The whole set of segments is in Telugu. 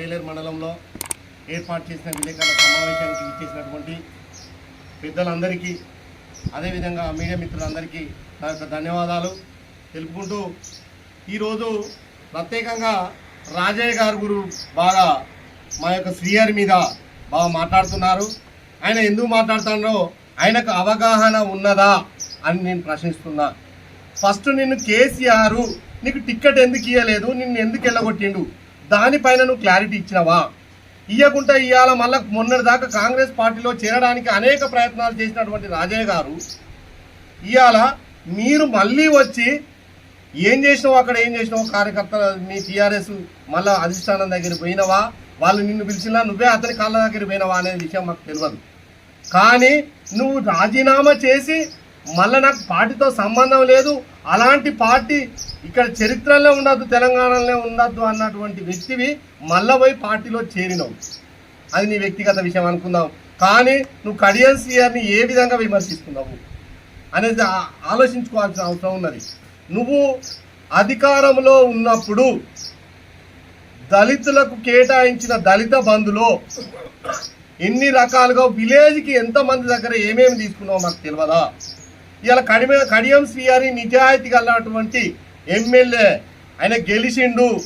వేలేరు మండలంలో ఏర్పాటు చేసిన విలేకరుల సమావేశానికి ఇచ్చేసినటువంటి పెద్దలందరికీ అదేవిధంగా మీడియా మిత్రులందరికీ నా యొక్క ధన్యవాదాలు తెలుపుకుంటూ ఈరోజు ప్రత్యేకంగా రాజయ్య గారు గురు బాగా మా యొక్క శ్రీహరి మీద బాగా మాట్లాడుతున్నారు. ఆయన ఎందుకు మాట్లాడుతున్నారో ఆయనకు అవగాహన ఉన్నదా అని నేను ప్రశ్నిస్తున్నా. ఫస్ట్ నిన్ను కేసీఆర్ నీకు టిక్కెట్ ఎందుకు ఇవ్వలేదు నిన్ను ఎందుకు వెళ్ళగొట్టిండు దానిపైన నువ్వు క్లారిటీ ఇచ్చినవా? ఇవ్వకుండా ఇవాళ మళ్ళా మొన్నటి దాకా కాంగ్రెస్ పార్టీలో చేరడానికి అనేక ప్రయత్నాలు చేసినటువంటి రాజయ్య గారు ఇవాళ మీరు మళ్ళీ వచ్చి ఏం చేసినావు అక్కడ ఏం చేసినావు? కార్యకర్త మీ టీఆర్ఎస్ మళ్ళా అధిష్టానం దగ్గర పోయినవా? వాళ్ళు నిన్ను పిలిచినా నువ్వే అతని కాళ్ళ దగ్గర పోయినవా అనే విషయం మాకు తెలియదు. కానీ నువ్వు రాజీనామా చేసి మళ్ళీ నాకు పార్టీతో సంబంధం లేదు. అలాంటి పార్టీ ఇక్కడ చరిత్రలో ఉండద్దు తెలంగాణలోనే ఉండద్దు అన్నటువంటి వ్యక్తివి మళ్ళా పోయి పార్టీలో చేరినావు. అది నీ వ్యక్తిగత విషయం అనుకుందాం. కానీ నువ్వు కడియన్ సీఆర్ని ఏ విధంగా విమర్శిస్తున్నావు అనేది ఆ- ఆలోచించుకోవాల్సిన అవసరం ఉన్నది. నువ్వు అధికారంలో ఉన్నప్పుడు దళితులకు కేటాయించిన దళిత బంధులో ఎన్ని రకాలుగా విలేజ్కి ఎంతమంది దగ్గర ఏమేమి తీసుకున్నావో మాకు తెలియదా ఇలా కడిమే కడియం శ్రీహరి నిజాయితీ గలటువంటి ఎమ్మెల్యే. ఆయన గెలిచిండు.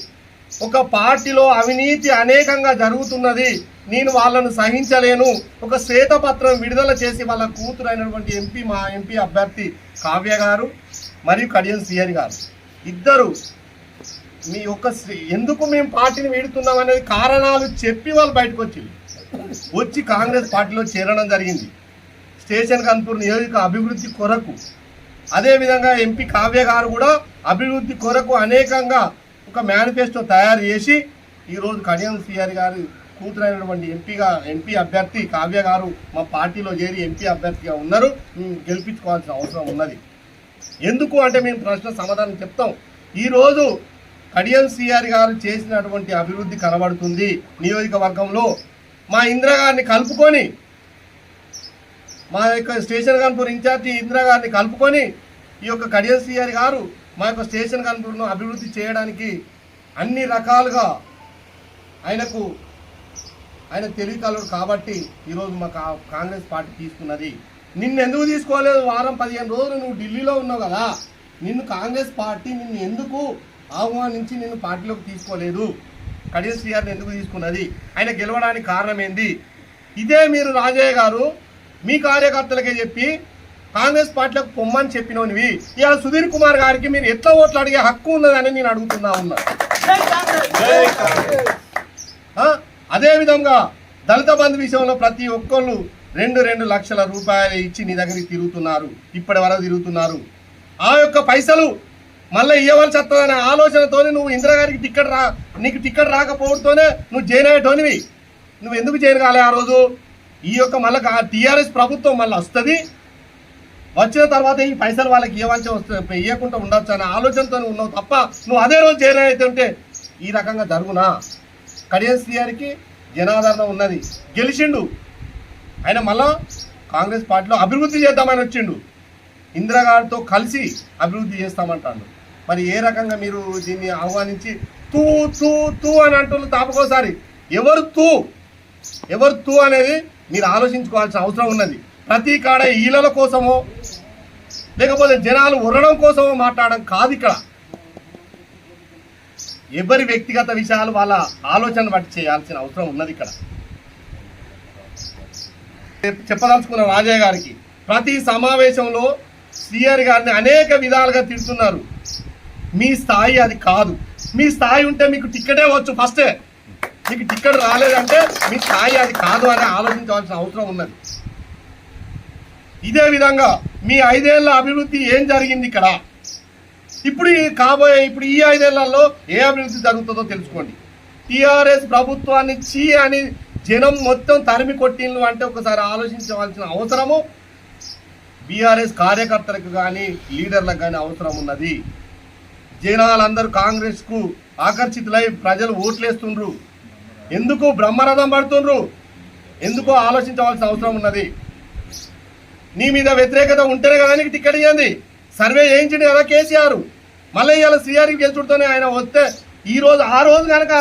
ఒక పార్టీలో అవినీతి అనేకంగా జరుగుతున్నది. నేను వాళ్ళను సహించలేను. ఒక శ్వేతపత్రం విడుదల చేసి వాళ్ళ కూతురు అయినటువంటి ఎంపీ మా ఎంపీ అభ్యర్థి కావ్య గారు మరియు కడియం శ్రీహరి గారు. ఇద్దరు మీ యొక్క ఎందుకు మేము పార్టీని వీడుతున్నాం అనేది కారణాలు చెప్పి వాళ్ళు బయటకు వచ్చింది వచ్చి కాంగ్రెస్ పార్టీలో చేరడం జరిగింది. స్టేషన్ కన్పూర్ నియోజక అభివృద్ధి కొరకు. అదేవిధంగా ఎంపీ కావ్య గారు కూడా అభివృద్ధి కొరకు అనేకంగా ఒక మేనిఫెస్టో తయారు చేసి ఈరోజు కడియం సిఆర్ గారు కూతురైనటువంటి ఎంపీగా ఎంపీ అభ్యర్థి కావ్య గారు మా పార్టీలో చేరి ఎంపీ అభ్యర్థిగా ఉన్నారు. గెలిపించుకోవాల్సిన అవసరం ఉన్నది. ఎందుకు అంటే మేము ప్రశ్న సమాధానం చెప్తాం. ఈరోజు కడియం సిఆర్ గారు చేసినటువంటి అభివృద్ధి కనబడుతుంది. నియోజకవర్గంలో మా ఇందిరా గారిని కలుపుకొని మా యొక్క స్టేషన్ కాన్పూర్ ఇన్ఛార్జి ఇందిరా గారిని కలుపుకొని ఈ యొక్క కడియం సిఆర్ గారు మా యొక్క స్టేషన్ కాన్పూర్ను అభివృద్ధి చేయడానికి అన్ని రకాలుగా ఆయనకు ఆయన తెలివికలడు కాబట్టి ఈరోజు మా కాంగ్రెస్ పార్టీ తీసుకున్నది. నిన్ను ఎందుకు తీసుకోలేదు? వారం పదిహేను రోజులు నువ్వు ఢిల్లీలో ఉన్నావు కదా. నిన్ను కాంగ్రెస్ పార్టీ నిన్ను ఎందుకు ఆహ్వానించి నిన్ను పార్టీలోకి తీసుకోలేదు? కడియం శ్రీఆర్ని ఎందుకు తీసుకున్నది? ఆయన గెలవడానికి కారణం ఏంది? ఇదే మీరు రాజయ్య గారు మీ కార్యకర్తలకే చెప్పి కాంగ్రెస్ పార్టీలకు పొమ్మని చెప్పినవి ఇవాళ సుధీర్ కుమార్ గారికి మీరు ఎట్లా ఓట్లు అడిగే హక్కు ఉన్నదని నేను అడుగుతున్నా ఉన్నా. ఆ? అదే విధంగా దళిత బంధు విషయంలో ప్రతి ఒక్కళ్ళు రెండు రెండు లక్షల రూపాయలు ఇచ్చి నీ దగ్గరికి తిరుగుతున్నారు. ఇప్పటి వరకు తిరుగుతున్నారు. ఆ యొక్క పైసలు మళ్ళీ ఇవ్వవలసి వస్తుందనే ఆలోచనతోనే నువ్వు ఇందిరాగారికి టికెట్ రా నీకు టికెట్ రాకపోవడంతోనే నువ్వు జైన్ అయ్యేటోనివి నువ్వు ఎందుకు జైన్ కాలే ఆ రోజు? ఈ యొక్క మళ్ళీ టీఆర్ఎస్ ప్రభుత్వం మళ్ళీ వస్తుంది? వచ్చిన తర్వాత ఈ పైసలు వాళ్ళకి ఇవ్వాల్సి వస్తుంది ఇవ్వకుండా ఉండొచ్చు అనే ఆలోచనతో ఉన్నావు తప్ప నువ్వు అదే రోజు జైలు అవుతుంటే ఉంటే ఈ రకంగా జరుగునా? కడియం గారికి జనాదరణ ఉన్నది. గెలిచిండు. ఆయన మళ్ళా కాంగ్రెస్ పార్టీలో అభివృద్ధి చేద్దామని వచ్చిండు. ఇందిరాగారితో కలిసి అభివృద్ధి చేస్తామంటాడు. మరి ఏ రకంగా మీరు దీన్ని ఆహ్వానించి తూ తూ తూ అని అంటున్న తాపకోసారి ఎవరు తూ? ఎవరు తూ అనేది మీరు ఆలోచించుకోవాల్సిన అవసరం ఉన్నది. ప్రతి కాడ ఈలల కోసమో లేకపోతే జనాలు ఉరడం కోసం మాట్లాడడం కాదు ఇక్కడ. ఎవరి వ్యక్తిగత విషయాలు వాళ్ళ ఆలోచన బట్టి చేయాల్సిన అవసరం ఉన్నది ఇక్కడ. చెప్పదలుచుకున్న రాజయ్య గారికి ప్రతి సమావేశంలో సీఆర్ గారిని అనేక విధాలుగా తిడుతున్నారు. మీ స్థాయి అది కాదు. మీ స్థాయి ఉంటే మీకు టిక్కెటే వచ్చు ఫస్టే. మీకు టిక్కెట్ రాలేదంటే మీ స్థాయి అది కాదు అని ఆలోచించవలసిన అవసరం ఉన్నది. ఇదే విధంగా మీ ఐదేళ్ళ అభివృద్ధి ఏం జరిగింది ఇక్కడ? ఇప్పుడు కాబోయే ఇప్పుడు ఈ ఐదేళ్ళలో ఏ అభివృద్ధి జరుగుతుందో తెలుసుకోండి. టీఆర్ఎస్ ప్రభుత్వాన్ని చీ అని జనం మొత్తం తరిమి కొట్టిన్లు అంటే ఒకసారి ఆలోచించవలసిన అవసరము. బీఆర్ఎస్ కార్యకర్తలకు కానీ లీడర్లకు కానీ అవసరం ఉన్నది. జనాలందరూ కాంగ్రెస్కు ఆకర్షితులై ప్రజలు ఓట్లేస్తుండ్రు. ఎందుకు బ్రహ్మరథం పడుతుండ్రు? ఎందుకో ఆలోచించవలసిన అవసరం ఉన్నది? నీ మీద వ్యతిరేకత ఉంటేనే కదా నీకు టికెట్ ఇవ్వండి సర్వే చేయించండి కదా కేసీఆర్. మళ్ళీ ఇవాళ సిఆర్కి గెలుచుడితోనే ఆయన వస్తే ఈ రోజు ఆ రోజు కనుక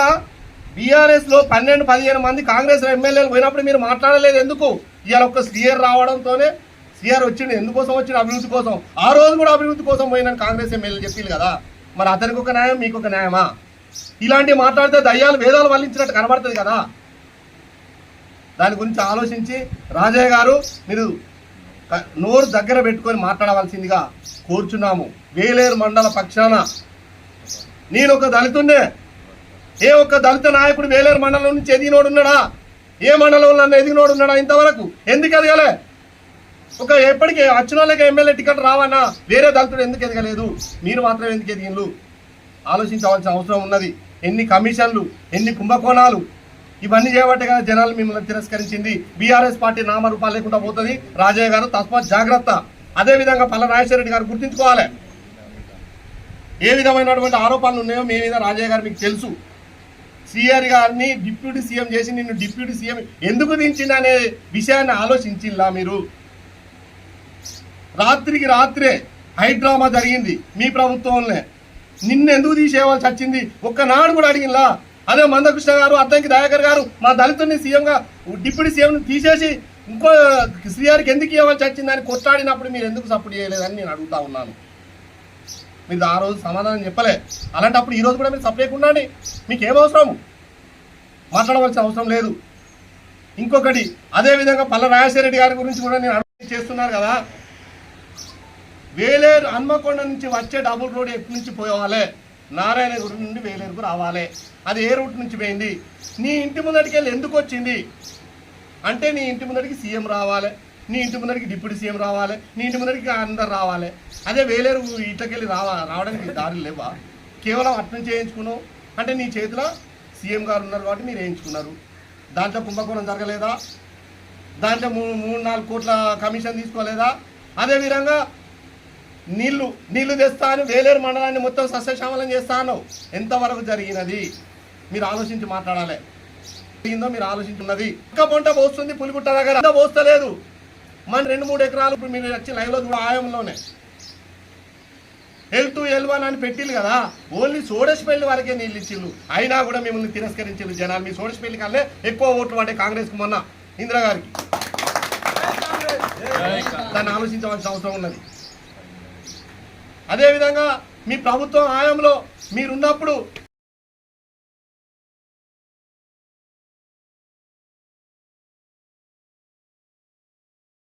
బీఆర్ఎస్లో పన్నెండు పదిహేను మంది కాంగ్రెస్ ఎమ్మెల్యేలు పోయినప్పుడు మీరు మాట్లాడలేదు ఎందుకు? ఇవాళ ఒక్క సీఆర్ రావడంతోనే సీఆర్ వచ్చిండు. ఎందుకోసం వచ్చిండు? అభివృద్ధి కోసం. ఆ రోజు కూడా అభివృద్ధి కోసం పోయినాను కాంగ్రెస్ ఎమ్మెల్యేలు చెప్పింది కదా. మరి అతనికి ఒక న్యాయం మీకు ఒక న్యాయమా? ఇలాంటివి మాట్లాడితే దయ్యాలు వేదాలు వల్లించినట్టు కనబడుతుంది కదా. దాని గురించి ఆలోచించి రాజయ్య గారు మీరు నోరు దగ్గర పెట్టుకొని మాట్లాడవలసిందిగా కోరుచున్నాము. వేలేరు మండల పక్షాన నేను ఒక దళితుండే ఏ ఒక్క దళిత నాయకుడు వేలేరు మండలం నుంచి ఎదిగినోడున్నాడా ఏ మండలంలో నన్ను ఎదిగినోడున్నాడా ఇంతవరకు? ఎందుకు ఎదగలే? ఒక ఎప్పటికీ వచ్చిన వాళ్ళకి ఎమ్మెల్యే టికెట్ రావన్నా వేరే దళితుడు ఎందుకు ఎదగలేదు? మీరు మాత్రం ఎందుకు ఎదిగిన్లు? ఆలోచించవలసిన అవసరం ఉన్నది. ఎన్ని కమిషన్లు ఎన్ని కుంభకోణాలు ఇవన్నీ చేయబట్టే కదా జనాలు మిమ్మల్ని తిరస్కరించింది. బీఆర్ఎస్ పార్టీ నామరూపాలు లేకుండా పోతుంది. రాజయ్య గారు తస్మా జాగ్రత్త. అదే విధంగా పల్ల రాజశేఖర గారు గుర్తుంచుకోవాలి. ఏ విధమైనటువంటి ఆరోపణలు ఉన్నాయో మీ మీద రాజయ్య గారు మీకు తెలుసు. సీఆర్ గారిని డిప్యూటీ సీఎం చేసి నిన్ను డిప్యూటీ సీఎం ఎందుకు దించింది అనే విషయాన్ని ఆలోచించిందా మీరు? రాత్రికి రాత్రే హైడ్రామా జరిగింది మీ ప్రభుత్వంలో. నిన్ను ఎందుకు తీసేయవలసి వచ్చింది? ఒక్కనాడు కూడా అడిగినలా అదే మందకృష్ణ గారు అద్దంకి దయాకర్ గారు మా దళితుడిని సీఎంగా డిప్యూటీ సీఎంని తీసేసి ఇంకో శ్రీగారికి ఎందుకు ఇవ్వాల్సి వచ్చిందని కొట్లాడినప్పుడు మీరు ఎందుకు సపోర్ట్ చేయలేదని నేను అడుగుతా ఉన్నాను. మీరు ఆ రోజు సమాధానం చెప్పలే. అలాంటప్పుడు ఈరోజు కూడా మీరు సపరేట్ ఉండండి. మీకు ఏం అవసరం? మాట్లాడవలసిన అవసరం లేదు. ఇంకొకటి అదేవిధంగా పల్ల రాజశేఖర రెడ్డి గారి గురించి కూడా నేను అడుగు చేస్తున్నారు కదా. వేలేరు హన్మకొండ నుంచి వచ్చే డబుల్ రోడ్ ఎక్కడి నుంచి పోవాలి నారాయణగురి నుండి వేలేరుకు రావాలి. అది ఏ రూట్ నుంచి పోయింది? నీ ఇంటి ముందటికి వెళ్ళి ఎందుకు వచ్చింది? అంటే నీ ఇంటి ముందరికి సీఎం రావాలి నీ ఇంటి ముందరికి డిప్యూటీ సీఎం రావాలి నీ ఇంటి ముందరికి అందరు రావాలి. అదే వేలేరు ఇట్లకెళ్ళి రావా రావడానికి దారి లేవా? కేవలం అట్నం చేయించుకున్నావు? అంటే నీ చేతిలో సీఎం గారు ఉన్నారు కాబట్టి మీరు వేయించుకున్నారు. దాంట్లో కుంభకోణం జరగలేదా? దాంట్లో మూడు మూడు నాలుగు కోట్ల కమిషన్ తీసుకోలేదా? అదేవిధంగా నీళ్ళు నీళ్ళు తెస్తా అని వేలేరు మండలాన్ని మొత్తం సస్యశ్యామలం చేస్తాను. ఎంతవరకు జరిగినది? మీరు ఆలోచించి మాట్లాడాలి. జరిగిందో మీరు ఆలోచించున్నది. ఇంకా పంట పోస్తుంది పులిగుట్ట దగ్గర. అంతా పోస్తలేదు. మన రెండు మూడు ఎకరాలు ఇప్పుడు మీరు వచ్చి లైవ్లో కూడా ఆయంలోనే. ఎల్ టూ ఎల్ వన్ అని పెట్టిల్లు కదా. ఓన్లీ సోడేసిపల్లి వరకే నీళ్ళు ఇచ్చిళ్ళు. అయినా కూడా మిమ్మల్ని తిరస్కరించారు జనాలు. మీ సోడేసిపల్లి కల్లే ఎక్కువ ఓట్లు పడ్డాయి కాంగ్రెస్కి మొన్న. ఇందిరా గారికి దాన్ని ఆలోచించవలసిన అవసరం ఉన్నది. అదేవిధంగా మీ ప్రభుత్వం హయాంలో మీరున్నప్పుడు